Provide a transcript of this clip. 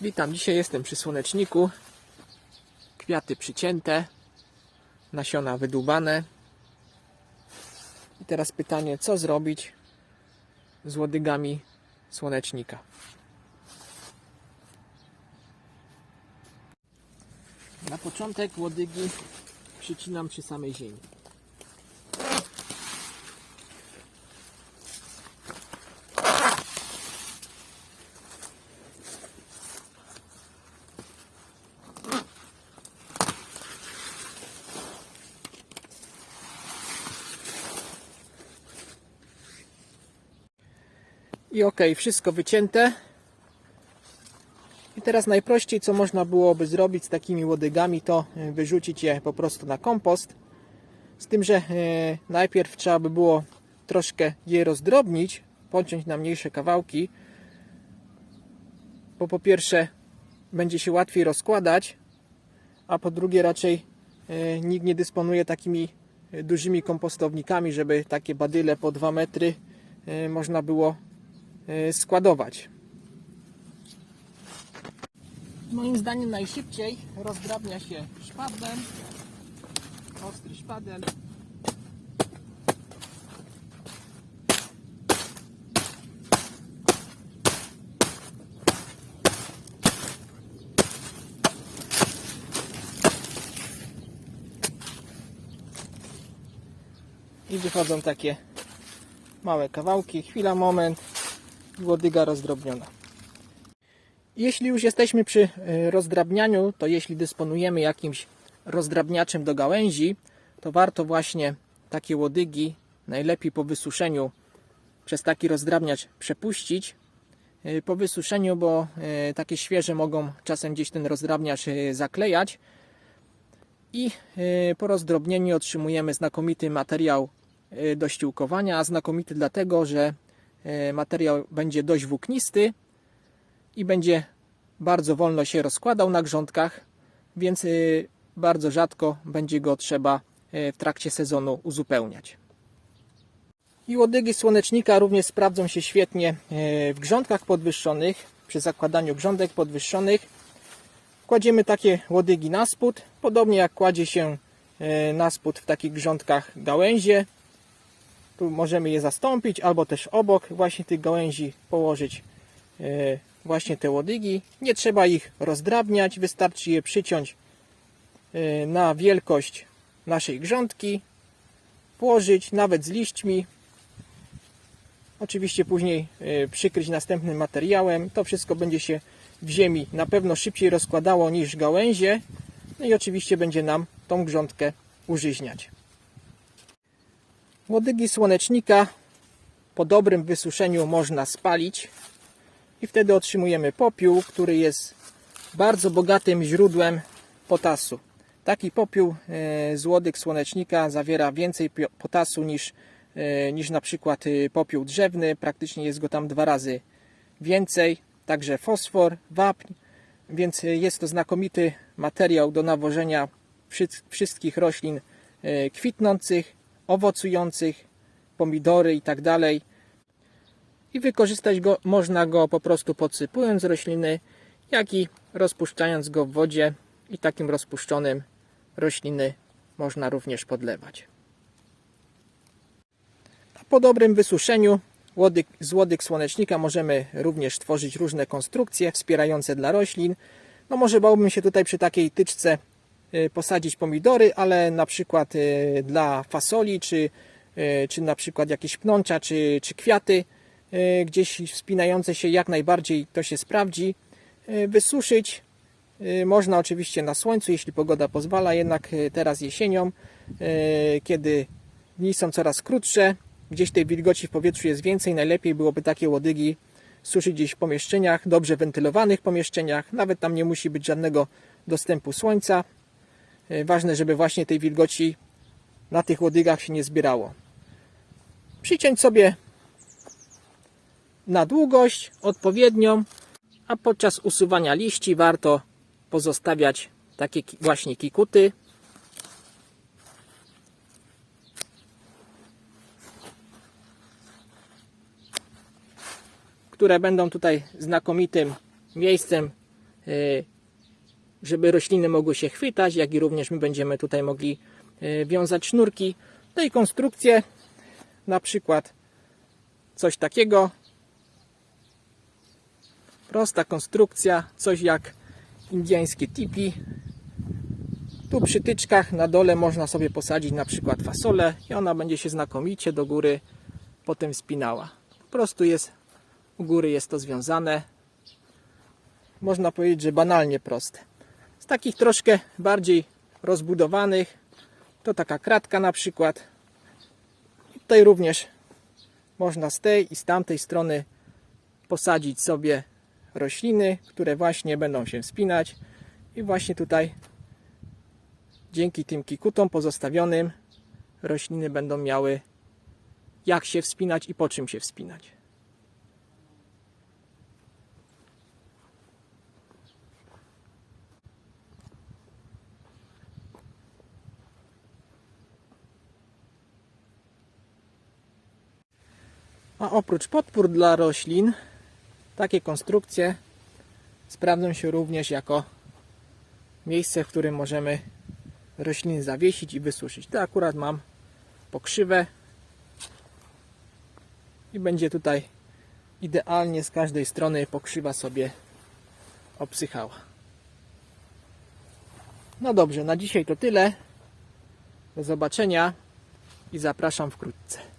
Witam, dzisiaj jestem przy słoneczniku. Kwiaty przycięte, nasiona wydłubane. I teraz pytanie, co zrobić z łodygami słonecznika? Na początek łodygi przycinam przy samej ziemi. I ok, wszystko wycięte. I teraz najprościej, co można byłoby zrobić z takimi łodygami, to e, wyrzucić je po prostu na kompost. Z tym, że e, najpierw trzeba by było troszkę je rozdrobnić, pociąć na mniejsze kawałki, bo po pierwsze będzie się łatwiej rozkładać, a po drugie raczej e, nikt nie dysponuje takimi dużymi kompostownikami, żeby takie badyle po 2 metry można było składować. Moim zdaniem najszybciej rozdrabnia się szpadlem. Ostry szpadel. I wychodzą takie małe kawałki. Chwila, moment. Łodyga rozdrobniona. Jeśli już jesteśmy przy e, rozdrabnianiu, to jeśli dysponujemy jakimś rozdrabniaczem do gałęzi, to warto właśnie takie łodygi, najlepiej po wysuszeniu, przez taki rozdrabniacz przepuścić. E, Po wysuszeniu, bo e, takie świeże mogą czasem gdzieś ten rozdrabniacz zaklejać. I po rozdrobnieniu otrzymujemy znakomity materiał do ściółkowania, a znakomity dlatego, że materiał będzie dość włóknisty, i będzie bardzo wolno się rozkładał na grządkach, więc y, bardzo rzadko będzie go trzeba y, w trakcie sezonu uzupełniać. I łodygi słonecznika również sprawdzą się świetnie y, w grządkach podwyższonych, przy zakładaniu grządek podwyższonych. Kładziemy takie łodygi na spód, podobnie jak kładzie się na spód w takich grządkach gałęzie. Tu możemy je zastąpić, albo też obok właśnie tych gałęzi położyć y, właśnie te łodygi. Nie trzeba ich rozdrabniać, wystarczy je przyciąć y, na wielkość naszej grządki, włożyć nawet z liśćmi. Oczywiście później y, przykryć następnym materiałem. To wszystko będzie się w ziemi na pewno szybciej rozkładało niż gałęzie. No i oczywiście będzie nam tą grządkę użyźniać. Łodygi słonecznika po dobrym wysuszeniu można spalić i wtedy otrzymujemy popiół, który jest bardzo bogatym źródłem potasu. Taki popiół e, z łodyg słonecznika zawiera więcej potasu niż, e, niż na przykład e, popiół drzewny. Praktycznie jest go tam dwa razy więcej. Także fosfor, wapń, więc jest to znakomity materiał do nawożenia wszy- wszystkich roślin kwitnących, owocujących, pomidory i tak dalej i wykorzystać go można go po prostu podsypując rośliny, jak i rozpuszczając go w wodzie i takim rozpuszczonym rośliny można również podlewać. A po dobrym wysuszeniu łodyg, z łodyg słonecznika możemy również tworzyć różne konstrukcje wspierające dla roślin. No może bałbym się tutaj przy takiej tyczce posadzić pomidory, ale na przykład y, dla fasoli, czy, y, czy na przykład jakieś pnącza, czy, czy kwiaty, gdzieś wspinające się jak najbardziej to się sprawdzi. Wysuszyć można oczywiście na słońcu, jeśli pogoda pozwala, jednak teraz jesienią, kiedy dni są coraz krótsze, gdzieś tej wilgoci w powietrzu jest więcej, najlepiej byłoby takie łodygi suszyć gdzieś w pomieszczeniach, dobrze wentylowanych pomieszczeniach, nawet tam nie musi być żadnego dostępu słońca. E, Ważne, żeby właśnie tej wilgoci na tych łodygach się nie zbierało. Przyciąć sobie na długość odpowiednią, a podczas usuwania liści warto pozostawiać takie ki- właśnie kikuty. które będą tutaj znakomitym miejscem y, żeby rośliny mogły się chwytać, jak i również my będziemy tutaj mogli y, wiązać sznurki. No i konstrukcje, na przykład coś takiego. Prosta konstrukcja, coś jak indyjskie tipi. Tu przy tyczkach na dole można sobie posadzić na przykład fasolę i ona będzie się znakomicie do góry potem spinała. Po prostu jest u góry jest to związane. Można powiedzieć, że banalnie proste. Takich troszkę bardziej rozbudowanych to taka kratka na przykład. Tutaj również można z tej i z tamtej strony posadzić sobie rośliny, które właśnie będą się wspinać i właśnie tutaj dzięki tym kikutom pozostawionym rośliny będą miały jak się wspinać i po czym się wspinać. A oprócz podpór dla roślin, takie konstrukcje sprawdzą się również jako miejsce, w którym możemy rośliny zawiesić i wysuszyć. To akurat mam pokrzywę i będzie tutaj idealnie z każdej strony pokrzywa sobie obsychała. No dobrze, na dzisiaj to tyle. Do zobaczenia i zapraszam wkrótce.